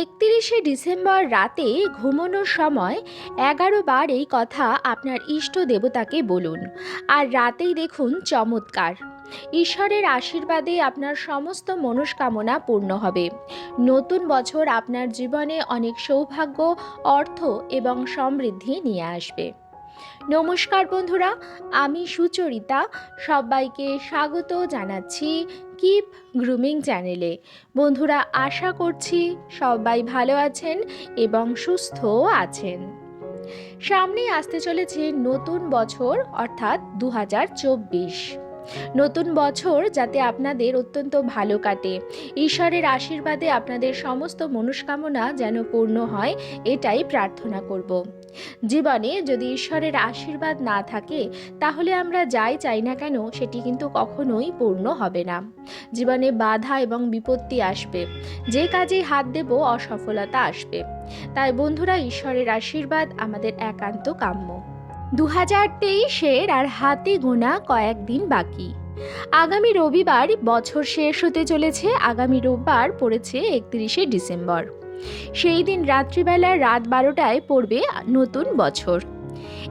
একত্রিশে ডিসেম্বর রাতে ঘুমানোর সময় এগারো বার এই কথা আপনার ইষ্ট দেবতাকে বলুন। আর রাতেই দেখুন চমৎকার। ঈশ্বরের আশীর্বাদে আপনার সমস্ত মনস্কামনা পূর্ণ হবে। নতুন বছর আপনার জীবনে অনেক সৌভাগ্য, অর্থ এবং সমৃদ্ধি নিয়ে আসবে। নমস্কার বন্ধুরা, আমি সুচরিতা। সবাইকে স্বাগত জানাচ্ছি কিপ গ্রুমিং চ্যানেলে বন্ধুরা, আশা করছি সবাই ভালো আছেন এবং সুস্থ আছেন। সামনেই আসতে চলেছে নতুন বছর, অর্থাৎ দু হাজার চব্বিশ। নতুন বছর যাতে আপনাদের অত্যন্ত ভালো কাটে। ঈশ্বরের আশীর্বাদে আপনাদের সমস্ত মনস্কামনা যেন পূর্ণ হয়, এটাই প্রার্থনা করব। জীবনে যদি ঈশ্বরের আশীর্বাদ না থাকে, তাহলে আমরা যাই চাই না কেন, সেটি কিন্তু কখনোই পূর্ণ হবে না। জীবনে বাধা এবং বিপত্তি আসবে। যে কাজে হাত দেব, অসফলতা আসবে। তাই বন্ধুরা, ঈশ্বরের আশীর্বাদ আমাদের একান্ত কাম্য। দু হাজার তেইশের আর হাতে গোনা কয়েকদিন বাকি। আগামী রবিবার বছর শেষ হতে চলেছে, আগামী রোববার পড়েছে একত্রিশে ডিসেম্বর। সেই দিন রাত্রিবেলা রাত বারোটায় পড়বে নতুন বছর।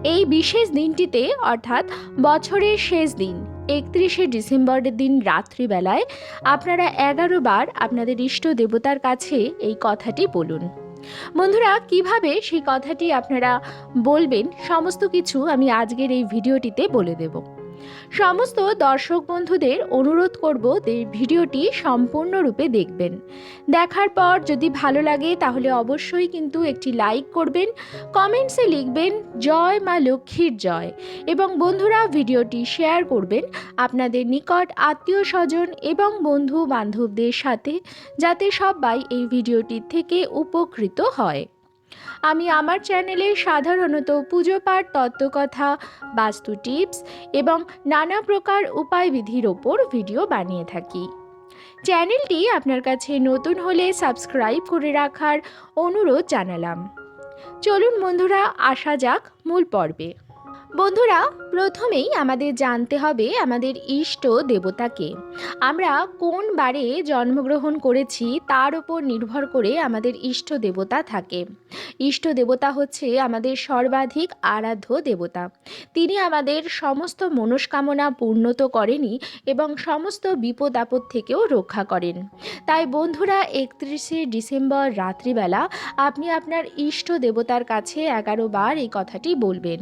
এই বিশেষ দিনটিতে, অর্থাৎ বছরের শেষ দিন, একত্রিশে ডিসেম্বরের দিন রাত্রিবেলায়, আপনারা এগারো বার আপনাদের ইষ্ট দেবতার কাছে এই কথাটি বলুন। বন্ধুরা কীভাবে সেই কথাটি আপনারা বলবেন সমস্ত কিছু আমি আজকের এই ভিডিওটিতে বলে দেব। সমস্ত দর্শক বন্ধুদের অনুরোধ করব এই ভিডিওটি সম্পূর্ণরূপে দেখবেন। দেখার পর যদি ভালো লাগে তাহলে অবশ্যই কিন্তু একটি লাইক করবেন, কমেন্টসে লিখবেন, জয় মা লক্ষ্মীর জয় এবং বন্ধুরা ভিডিওটি শেয়ার করবেন আপনাদের নিকট আত্মীয় স্বজন এবং বন্ধু বান্ধবদের সাথে, যাতে সবাই এই ভিডিওটির থেকে উপকৃত হয়। আমি আমার চ্যানেলে সাধারণত পুজো পাঠ, তত্ত্বকথা, বাস্তু টিপস এবং নানা প্রকার উপায়বিধির ওপর ভিডিও বানিয়ে থাকি। চ্যানেলটি আপনার কাছে নতুন হলে সাবস্ক্রাইব করে রাখার অনুরোধ জানালাম। চলুন বন্ধুরা, আসা যাক মূল পর্বে। বন্ধুরা, প্রথমেই আমাদের জানতে হবে আমাদের ইষ্ট দেবতাকে। আমরা কোন বারে জন্মগ্রহণ করেছি তার উপর নির্ভর করে আমাদের ইষ্ট দেবতা থাকে। ইষ্ট দেবতা হচ্ছে আমাদের সর্বাধিক আরাধ্য দেবতা। তিনি আমাদের সমস্ত মনস্কামনা পূর্ণ তো করেনি এবং সমস্ত বিপদ আপদ থেকেও রক্ষা করেন। তাই বন্ধুরা, একত্রিশে ডিসেম্বর রাত্রিবেলা আপনি আপনার ইষ্ট দেবতার কাছে এগারো বার এই কথাটি বলবেন।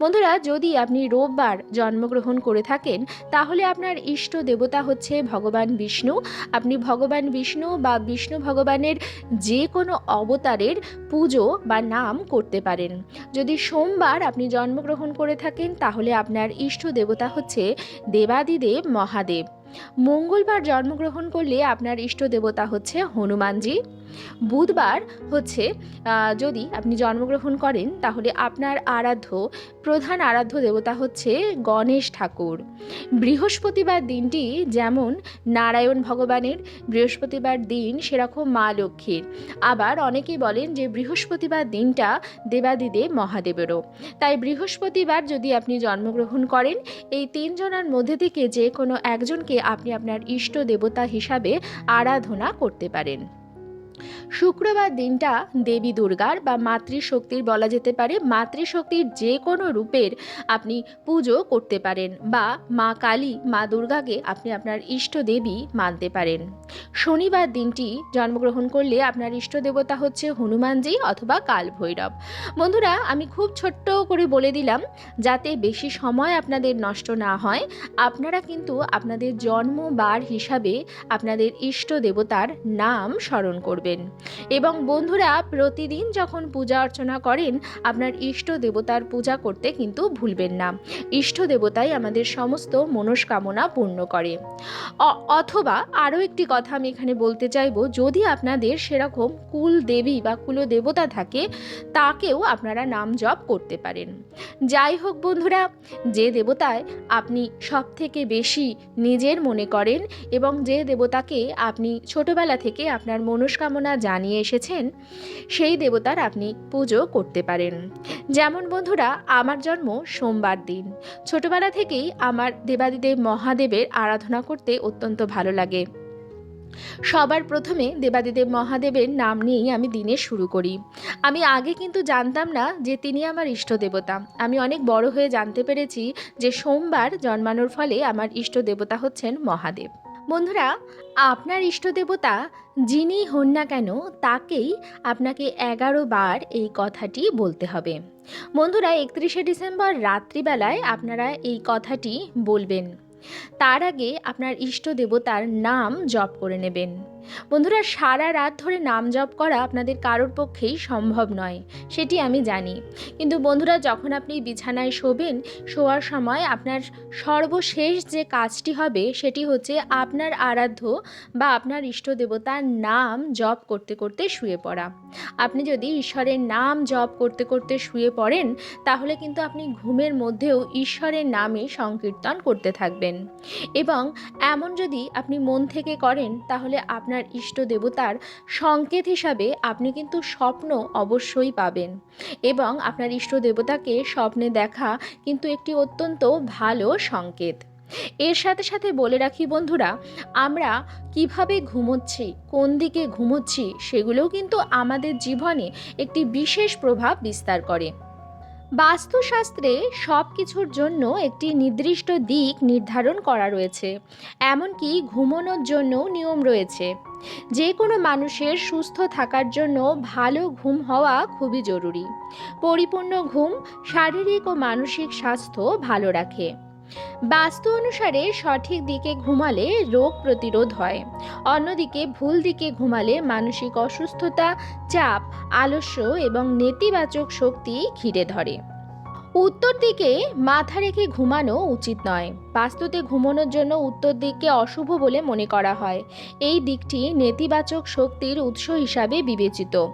বন্ধুরা যদি আপনি রোববার জন্মগ্রহণ করে থাকেন, তাহলে আপনার ইষ্ট দেবতা হচ্ছে ভগবান বিষ্ণু। আপনি ভগবান বিষ্ণু বা বিষ্ণু ভগবানের যে কোনো অবতারের পুজো বা নাম করতে পারেন। যদি সোমবার আপনি জন্মগ্রহণ করে থাকেন, তাহলে আপনার ইষ্ট দেবতা হচ্ছে দেবাদিদেব মহাদেব। মঙ্গলবার জন্মগ্রহণ করলে আপনার ইষ্ট দেবতা হচ্ছে হনুমানজি। বুধবার হচ্ছে যদি আপনি জন্মগ্রহণ করেন, তাহলে আপনার আরাধ্য, প্রধান আরাধ্য দেবতা হচ্ছে গণেশ ঠাকুর। বৃহস্পতিবার দিনটি যেমন নারায়ণ ভগবানের, বৃহস্পতিবার দিন সেরকম মা লক্ষ্মীর। আবার অনেকেই বলেন যে বৃহস্পতিবার দিনটা দেবাদিদেব মহাদেবেরও। তাই বৃহস্পতিবার যদি আপনি জন্মগ্রহণ করেন, এই তিনজনের মধ্যে থেকে যে কোনো একজনকে আপনি আপনার ইষ্ট দেবতা হিসাবে আরাধনা করতে পারেন। শুক্রবার দিনটা দেবী দুর্গার বা মাতৃশক্তির বলা যেতে পারে। মাতৃশক্তির যে কোনো রূপের আপনি পুজো করতে পারেন বা মা কালী, মা দুর্গাকে আপনি আপনার ইষ্ট দেবী মানতে পারেন। শনিবার দিনটি জন্মগ্রহণ করলে আপনার ইষ্ট দেবতা হচ্ছে হনুমানজি অথবা কাল ভৈরব বন্ধুরা, আমি খুব ছোট্ট করে বলে দিলাম, যাতে বেশি সময় আপনাদের নষ্ট না হয়। আপনারা কিন্তু আপনাদের জন্মবার হিসাবে আপনাদের ইষ্ট দেবতার নাম স্মরণ করবেন। এবং বন্ধুরা, প্রতিদিন যখন পূজা অর্চনা করেন, আপনার ইষ্ট দেবতার পূজা করতে কিন্তু ভুলবেন না। ইষ্ট দেবতাই আমাদের সমস্ত মনস্কামনা পূর্ণ করে। অথবা আরও একটি কথা আমি এখানে বলতে চাইব, যদি আপনাদের সেরকম কুল দেবী বা কুল দেবতা থাকে, তাকেও আপনারা নাম জপ করতে পারেন। যাই হোক বন্ধুরা, যে দেবতায় আপনি সব থেকে বেশি নিজের মনে করেন এবং যে দেবতাকে আপনি ছোটবেলা থেকে আপনার মনস্কামনা জানিয়ে এসেছেন, সেই দেবতার আপনি পুজো করতে পারেন। যেমন বন্ধুরা, আমার জন্ম সোমবার দিন। ছোটবেলা থেকেই আমার দেবাদিদেব মহাদেবের আরাধনা করতে অত্যন্ত ভালো লাগে। সবার প্রথমে দেবাদিদেব মহাদেবের নাম নিয়েই আমি দিনে শুরু করি। আমি আগে কিন্তু জানতাম না যে তিনি আমার ইষ্ট দেবতা। আমি অনেক বড় হয়ে জানতে পেরেছি যে সোমবার জন্মানোর ফলে আমার ইষ্ট দেবতা হচ্ছেন মহাদেব। বন্ধুরা, আপনার ইষ্ট দেবতা যিনি হন না কেন, তাকেই আপনাকে এগারো বার এই কথাটি বলতে হবে। বন্ধুরা, একত্রিশে ডিসেম্বর রাত্রিবেলায় আপনারা এই কথাটি বলবেন। তার আগে আপনার ইষ্ট দেবতার নাম জপ করে নেবেন। বন্ধুরা, সারা রাত ধরে নাম জপ করা আপনাদের কারোর পক্ষেই সম্ভব নয়, সেটি আমি জানি। কিন্তু বন্ধুরা, যখন আপনি বিছানায় শোবেন, শোয়ার সময় আপনার সর্বশেষ যে কাজটি হবে, সেটি হচ্ছে আপনার আরাধ্য বা আপনার ইষ্ট দেবতার নাম জপ করতে করতে শুয়ে পড়া। আপনি যদি ঈশ্বরের নাম জপ করতে করতে শুয়ে পড়েন, তাহলে কিন্তু আপনি ঘুমের মধ্যেও ঈশ্বরের নামে সংকীর্তন করতে থাকবেন। এবং এমন যদি আপনি মন থেকে করেন, তাহলে আপনার ইষ্ট দেবতার সংকেত হিসাবে আপনি কিন্তু স্বপ্ন অবশ্যই পাবেন। এবং আপনার ইষ্ট দেবতাকে স্বপ্নে দেখা কিন্তু একটি অত্যন্ত ভালো সংকেত। এর সাথে সাথে বলে রাখি বন্ধুরা, আমরা কীভাবে ঘুমোচ্ছি, কোন দিকে ঘুমোচ্ছি, সেগুলোও কিন্তু আমাদের জীবনে একটি বিশেষ প্রভাব বিস্তার করে। বাস্তুশাস্ত্রে সব কিছুর জন্য একটি নির্দিষ্ট দিক নির্ধারণ করা রয়েছে, এমনকি ঘুমনোর জন্যও নিয়ম রয়েছে। যে কোনো মানুষের সুস্থ থাকার জন্য ভালো ঘুম হওয়া খুবই জরুরি। পরিপূর্ণ ঘুম শারীরিক ও মানসিক স্বাস্থ্য ভালো রাখে। বাস্তু অনুসারে সঠিক দিকে ঘুমালে রোগ প্রতিরোধ হয়। অন্যদিকে ভুল দিকে ঘুমালে মানসিক অসুস্থতা, চাপ, আলস্য এবং নেতিবাচক শক্তি ঘিরে ধরে। উত্তর দিকে মাথা রেখে ঘুমানো উচিত নয়। বাস্তুতে ঘুমানোর জন্য উত্তর দিককে অশুভ বলে মনে করা হয়। এই দিকটি নেতিবাচক শক্তির উৎস হিসাবে বিবেচিত।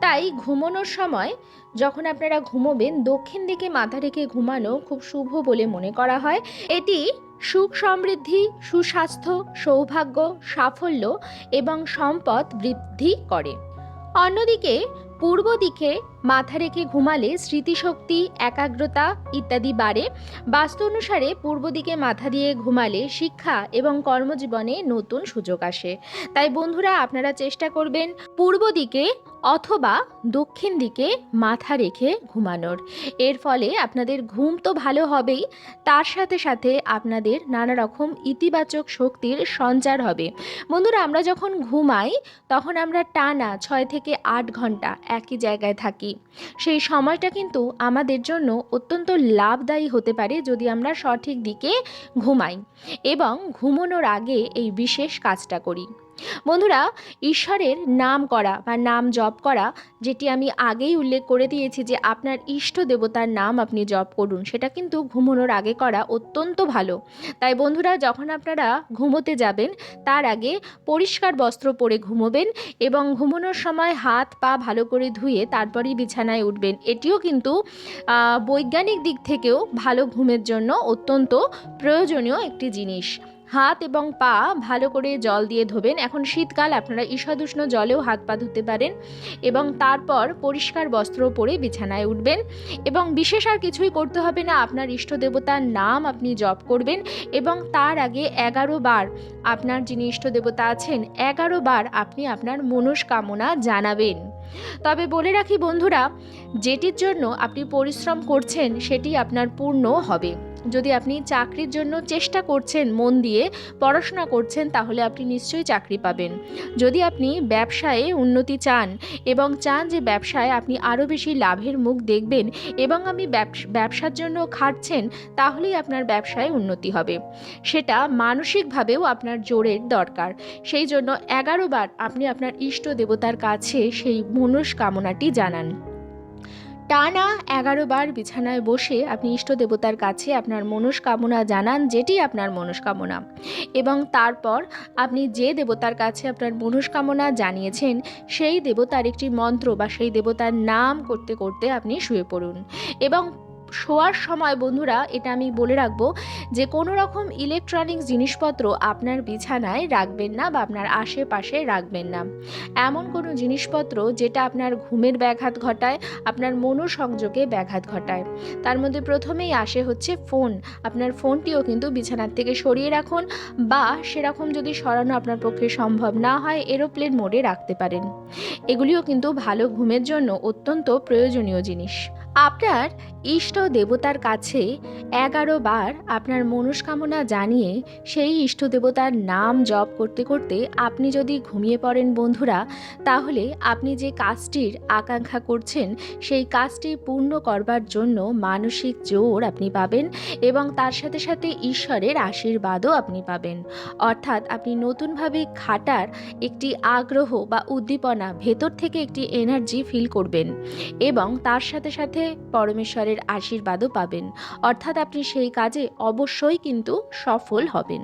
তাই ঘুমানোর সময় যখন আপনারা ঘুমোবেন, দক্ষিণ দিকে মাথা রেখে ঘুমানো খুব শুভ বলে মনে করা হয়। এটি সুখ সমৃদ্ধি, সুস্বাস্থ্য, সৌভাগ্য, সাফল্য এবং সম্পদ বৃদ্ধি করে। অন্যদিকে পূর্ব দিকে মাথা রেখে ঘুমালে স্মৃতিশক্তি, একাগ্রতা ইত্যাদি বাড়ে। বাস্তু অনুসারে পূর্ব দিকে মাথা দিয়ে ঘুমালে শিক্ষা এবং কর্মজীবনে নতুন সুযোগ আসে। তাই বন্ধুরা, আপনারা চেষ্টা করবেন পূর্ব দিকে অথবা দক্ষিণ দিকে মাথা রেখে ঘুমানোর। এর ফলে আপনাদের ঘুম তো ভালো হবেই, তার সাথে সাথে আপনাদের নানা রকম ইতিবাচক শক্তির সঞ্চার হবে। বন্ধুরা, আমরা যখন ঘুমাই, তখন আমরা টানা ছয় থেকে আট ঘণ্টা একই জায়গায় থাকি। সেই সময়টা কিন্তু আমাদের জন্য অত্যন্ত লাভদায়ী হতে পারে যদি আমরা সঠিক দিকে ঘুমাই এবং ঘুমানোর আগে এই বিশেষ কাজটা করি। বন্ধুরা, ঈশ্বরের নাম করা বা নাম জপ করা, যেটি আমি আগেই উল্লেখ করে দিয়েছি যে আপনার ইষ্ট দেবতার নাম আপনি জপ করুন, সেটা কিন্তু ঘুমানোর আগে করা অত্যন্ত ভালো। তাই বন্ধুরা, যখন আপনারা ঘুমোতে যাবেন, তার আগে পরিষ্কার বস্ত্র পরে ঘুমোবেন এবং ঘুমানোর সময় হাত পা ভালো করে ধুয়ে তারপরেই বিছানায় উঠবেন। এটিও কিন্তু বৈজ্ঞানিক দিক থেকেও ভালো ঘুমের জন্য অত্যন্ত প্রয়োজনীয় একটি জিনিস। হাত এবং পা ভালো করে জল দিয়ে ধোবেন। এখন শীতকাল, আপনারা ঈষাদুষ্ণ জলেও হাত পা ধুতে পারেন এবং তারপর পরিষ্কার বস্ত্র পরে বিছানায় উঠবেন এবং বিশেষ আর কিছুই করতে হবে না, আপনার ইষ্ট দেবতার নাম আপনি জপ করবেন এবং তার আগে এগারো বার আপনার যিনি ইষ্ট দেবতা আছেন, এগারো বার আপনি আপনার মনস্কামনা জানাবেন। তবে বলে রাখি বন্ধুরা, যেটির জন্য আপনি পরিশ্রম করছেন, সেটি আপনার পূর্ণ হবে। যদি আপনি চাকরির জন্য চেষ্টা করছেন, মন দিয়ে পড়াশোনা করছেন, তাহলে আপনি নিশ্চয়ই চাকরি পাবেন। যদি আপনি ব্যবসায়ে উন্নতি চান এবং চান যে ব্যবসায় আপনি আরও বেশি লাভের মুখ দেখবেন এবং আমি ব্যবস- ব্যবসার জন্য খাটছেন, তাহলেই আপনার ব্যবসায় উন্নতি হবে। সেটা মানসিকভাবেও আপনার জোরের দরকার। সেই জন্য এগারো বার আপনি আপনার ইষ্ট দেবতার কাছে সেই মনস্কামনাটি জানান। টানা এগারো বার বিছানায় বসে আপনি ইষ্ট দেবতার কাছে আপনার মনস্কামনা জানান, যেটি আপনার মনস্কামনা। এবং তারপর আপনি যে দেবতার কাছে আপনার মনস্কামনা জানিয়েছেন, সেই দেবতার একটি মন্ত্র বা সেই দেবতার নাম করতে করতে আপনি শুয়ে পড়ুন। এবং শোয়ার সময়, বন্ধুরা, এটা আমি বলে রাখব যে কোনো রকম ইলেকট্রনিক্স জিনিসপত্র আপনার বিছানায় রাখবেন না বা আপনার আশেপাশে রাখবেন না। এমন কোনো জিনিসপত্র যেটা আপনার ঘুমের ব্যাঘাত ঘটায়, আপনার মনোসংযোগে ব্যাঘাত ঘটায়। তার মধ্যে প্রথমেই আসে হচ্ছে ফোন। আপনার ফোনটিও কিন্তু বিছানার থেকে সরিয়ে রাখুন বা সেরকম যদি সরানো আপনার পক্ষে সম্ভব না হয় এরোপ্লেন মোডে রাখতে পারেন। এগুলিও কিন্তু ভালো ঘুমের জন্য অত্যন্ত প্রয়োজনীয় জিনিস। আপনার ইষ্ট দেবতার কাছে এগারো বার আপনার মনস্কামনা জানিয়ে সেই ইষ্ট দেবতার নাম জপ করতে করতে আপনি যদি ঘুমিয়ে পড়েন বন্ধুরা, তাহলে আপনি যে কাজটির আকাঙ্ক্ষা করছেন, সেই কাজটি পূর্ণ করবার জন্য মানসিক জোর আপনি পাবেন এবং তার সাথে সাথে ঈশ্বরের আশীর্বাদও আপনি পাবেন। অর্থাৎ আপনি নতুনভাবে খাটার একটি আগ্রহ বা উদ্দীপনা ভেতর থেকে একটি এনার্জি ফিল করবেন এবং তার সাথে সাথে পরমেশ্বরের আশীর্বাদও পাবেন। অর্থাৎ আপনি সেই কাজে অবশ্যই কিন্তু সফল হবেন।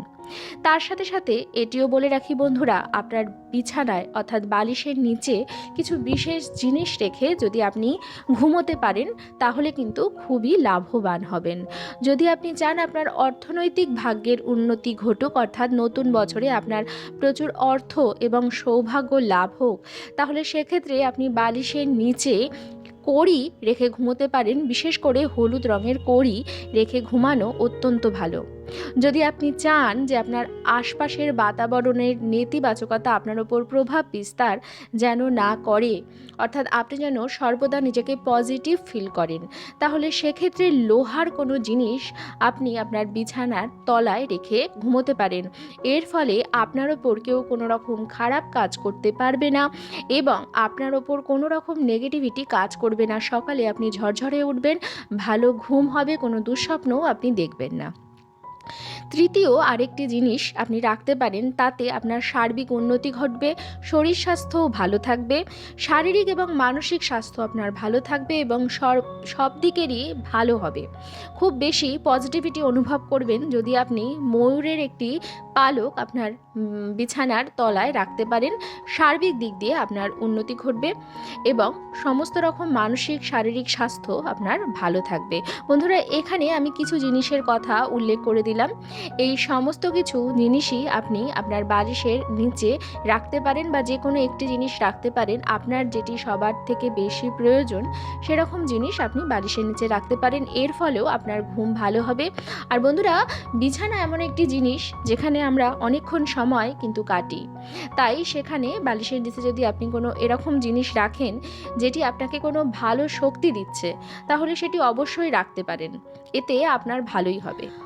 তার সাথে সাথে এটিও বলে রাখি বন্ধুরা, আপনার বিছানায় অর্থাৎ বালিশের নিচে কিছু বিশেষ জিনিস রেখে যদি আপনি ঘুমোতে পারেন, তাহলে কিন্তু খুবই লাভবান হবেন। যদি আপনি চান আপনার অর্থনৈতিক ভাগ্যের উন্নতি ঘটুক, অর্থাৎ নতুন বছরে আপনার প্রচুর অর্থ এবং সৌভাগ্য লাভ হোক, তাহলে সেক্ষেত্রে আপনি বালিশের নিচে কড়ি রেখে ঘুমোতে পারেন। বিশেষ করে হলুদ রঙের কড়ি রেখে ঘুমানো অত্যন্ত ভালো। যদি আপনি চান যে আপনার আশপাশের বাতাবরণের নেতিবাচকতা আপনার ওপর প্রভাব বিস্তার যেন না করে, অর্থাৎ আপনি যেন সর্বদা নিজেকে পজিটিভ ফিল করেন, তাহলে সেক্ষেত্রে লোহার কোনো জিনিস আপনি আপনার বিছানার তলায় রেখে ঘুমোতে পারেন। এর ফলে আপনার ওপর কেউ কোনো রকম খারাপ কাজ করতে পারবে না এবং আপনার ওপর কোনো রকম নেগেটিভিটি কাজ করবে না। সকালে আপনি ঝরঝরে উঠবেন, ভালো ঘুম হবে, কোনো দুঃস্বপ্নও আপনি দেখবেন না। তৃতীয় আরেকটি জিনিস আপনি রাখতে পারেন, তাতে আপনার সার্বিক উন্নতি ঘটবে, শরীর স্বাস্থ্যও ভালো থাকবে, শারীরিক এবং মানসিক স্বাস্থ্য আপনার ভালো থাকবে এবং সব দিকেরই ভালো হবে। খুব বেশি পজিটিভিটি অনুভব করবেন যদি আপনি ময়ূরের একটি পালক আপনার বিছানার তলায় রাখতে পারেন। সার্বিক দিক দিয়ে আপনার উন্নতি ঘটবে এবং সমস্ত রকম মানসিক, শারীরিক স্বাস্থ্য আপনার ভালো থাকবে। বন্ধুরা, এখানে আমি কিছু জিনিসের কথা উল্লেখ করে দিলাম। এই সমস্ত কিছু জিনিসই আপনি আপনার বালিশের নিচে রাখতে পারেন বা যে কোনো একটি জিনিস রাখতে পারেন। আপনার যেটি সবার থেকে বেশি প্রয়োজন, সেরকম জিনিস আপনি বালিশের নিচে রাখতে পারেন। এর ফলেও আপনার ঘুম ভালো হবে। আর বন্ধুরা, বিছানা এমন একটি জিনিস যেখানে আমরা অনেকক্ষণ সময় কিন্তু কাটি। তাই সেখানে বালিশের নিচে যদি আপনি কোনো এরকম জিনিস রাখেন, যেটি আপনাকে কোনো ভালো শক্তি দিচ্ছে, তাহলে সেটি অবশ্যই রাখতে পারেন। এতে আপনার ভালোই হবে।